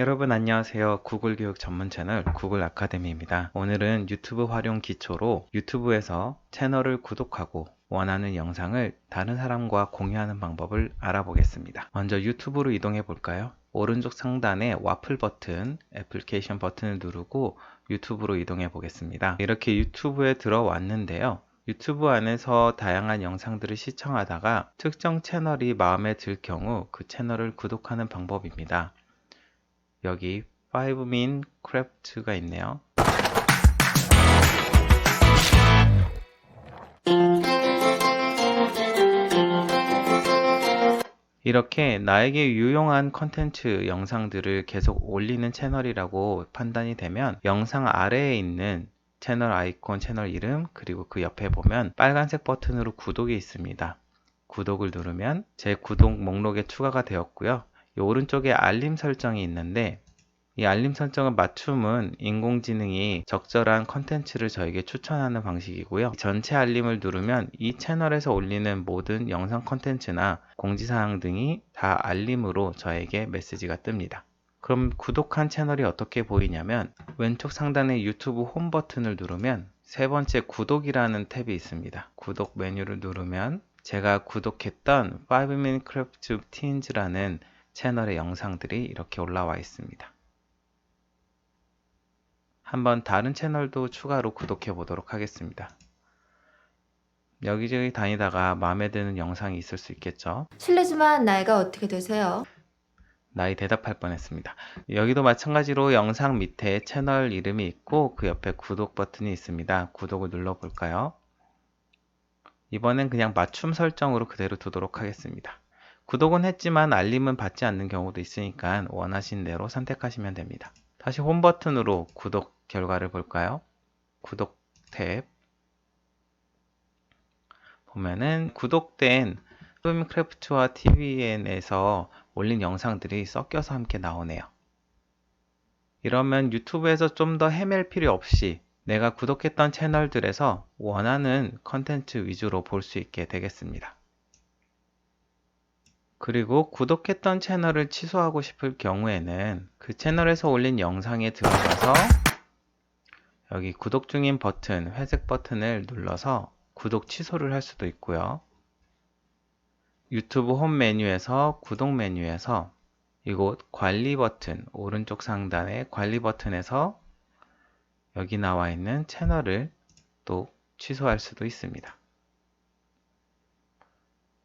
여러분 안녕하세요. 구글 교육 전문 채널 구글 아카데미입니다. 오늘은 유튜브 활용 기초로 유튜브에서 채널을 구독하고 원하는 영상을 다른 사람과 공유하는 방법을 알아보겠습니다. 먼저 유튜브로 이동해 볼까요? 오른쪽 상단에 와플 버튼, 애플리케이션 버튼을 누르고 유튜브로 이동해 보겠습니다. 이렇게 유튜브에 들어왔는데요. 유튜브 안에서 다양한 영상들을 시청하다가 특정 채널이 마음에 들 경우 그 채널을 구독하는 방법입니다. 여기 5min craft가 있네요. 이렇게 나에게 유용한 컨텐츠 영상들을 계속 올리는 채널이라고 판단이 되면 영상 아래에 있는 채널 아이콘, 채널 이름, 그리고 그 옆에 보면 빨간색 버튼으로 구독이 있습니다. 구독을 누르면 제 구독 목록에 추가가 되었고요. 이 오른쪽에 알림 설정이 있는데 이 알림 설정은 맞춤은 인공지능이 적절한 컨텐츠를 저에게 추천하는 방식이고요. 전체 알림을 누르면 이 채널에서 올리는 모든 영상 컨텐츠나 공지사항 등이 다 알림으로 저에게 메시지가 뜹니다. 그럼 구독한 채널이 어떻게 보이냐면 왼쪽 상단의 유튜브 홈 버튼을 누르면 세 번째 구독이라는 탭이 있습니다. 구독 메뉴를 누르면 제가 구독했던 5min craft teens라는 채널의 영상들이 이렇게 올라와 있습니다. 한번 다른 채널도 추가로 구독해 보도록 하겠습니다. 여기저기 다니다가 마음에 드는 영상이 있을 수 있겠죠. 실례지만 나이가 어떻게 되세요? 나이 대답할 뻔했습니다. 여기도 마찬가지로 영상 밑에 채널 이름이 있고 그 옆에 구독 버튼이 있습니다. 구독을 눌러볼까요? 이번엔 그냥 맞춤 설정으로 그대로 두도록 하겠습니다. 구독은 했지만 알림은 받지 않는 경우도 있으니까 원하신 대로 선택하시면 됩니다. 다시 홈 버튼으로 구독 결과를 볼까요? 구독 탭 보면은 구독된 소임크래프트와 TVN에서 올린 영상들이 섞여서 함께 나오네요. 이러면 유튜브에서 좀 더 헤맬 필요 없이 내가 구독했던 채널들에서 원하는 컨텐츠 위주로 볼 수 있게 되겠습니다. 그리고 구독했던 채널을 취소하고 싶을 경우에는 그 채널에서 올린 영상에 들어가서 여기 구독 중인 버튼, 회색 버튼을 눌러서 구독 취소를 할 수도 있고요. 유튜브 홈 메뉴에서 구독 메뉴에서 이곳 관리 버튼, 오른쪽 상단의 관리 버튼에서 여기 나와 있는 채널을 또 취소할 수도 있습니다.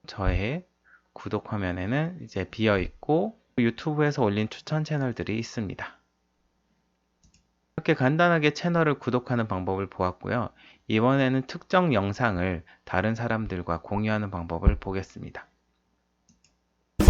저의 구독 화면에는 이제 비어 있고 유튜브에서 올린 추천 채널들이 있습니다. 이렇게 간단하게 채널을 구독하는 방법을 보았고요. 이번에는 특정 영상을 다른 사람들과 공유하는 방법을 보겠습니다. 네,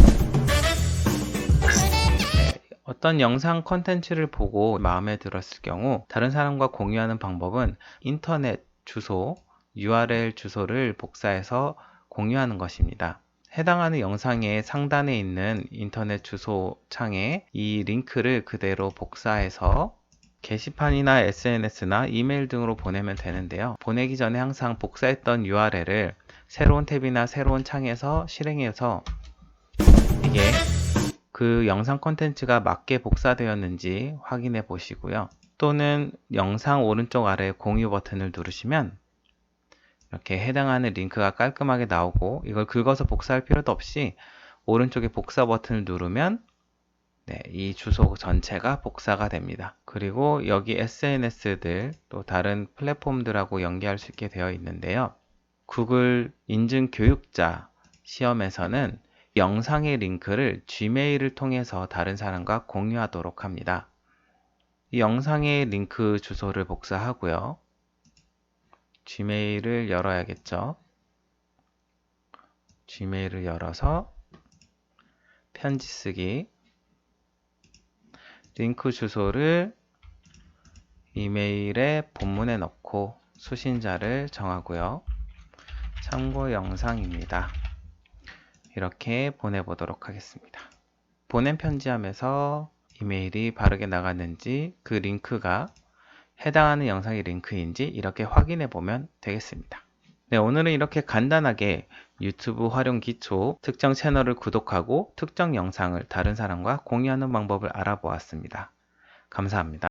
어떤 영상 컨텐츠를 보고 마음에 들었을 경우 다른 사람과 공유하는 방법은 인터넷 주소, URL 주소를 복사해서 공유하는 것입니다. 해당하는 영상의 상단에 있는 인터넷 주소 창에 이 링크를 그대로 복사해서 게시판이나 SNS나 이메일 등으로 보내면 되는데요. 보내기 전에 항상 복사했던 URL을 새로운 탭이나 새로운 창에서 실행해서 이게 그 영상 콘텐츠가 맞게 복사되었는지 확인해 보시고요. 또는 영상 오른쪽 아래 공유 버튼을 누르시면 이렇게 해당하는 링크가 깔끔하게 나오고 이걸 긁어서 복사할 필요도 없이 오른쪽에 복사 버튼을 누르면 네, 이 주소 전체가 복사가 됩니다. 그리고 여기 SNS들 또 다른 플랫폼들하고 연계할 수 있게 되어 있는데요. 구글 인증 교육자 시험에서는 영상의 링크를 Gmail을 통해서 다른 사람과 공유하도록 합니다. 이 영상의 링크 주소를 복사하고요. Gmail을 열어야겠죠. Gmail을 열어서 편지 쓰기 링크 주소를 이메일에 본문에 넣고 수신자를 정하고요. 참고 영상입니다. 이렇게 보내보도록 하겠습니다. 보낸 편지함에서 이메일이 바르게 나갔는지 그 링크가 해당하는 영상의 링크인지 이렇게 확인해 보면 되겠습니다. 네, 오늘은 이렇게 간단하게 유튜브 활용 기초, 특정 채널을 구독하고 특정 영상을 다른 사람과 공유하는 방법을 알아보았습니다. 감사합니다.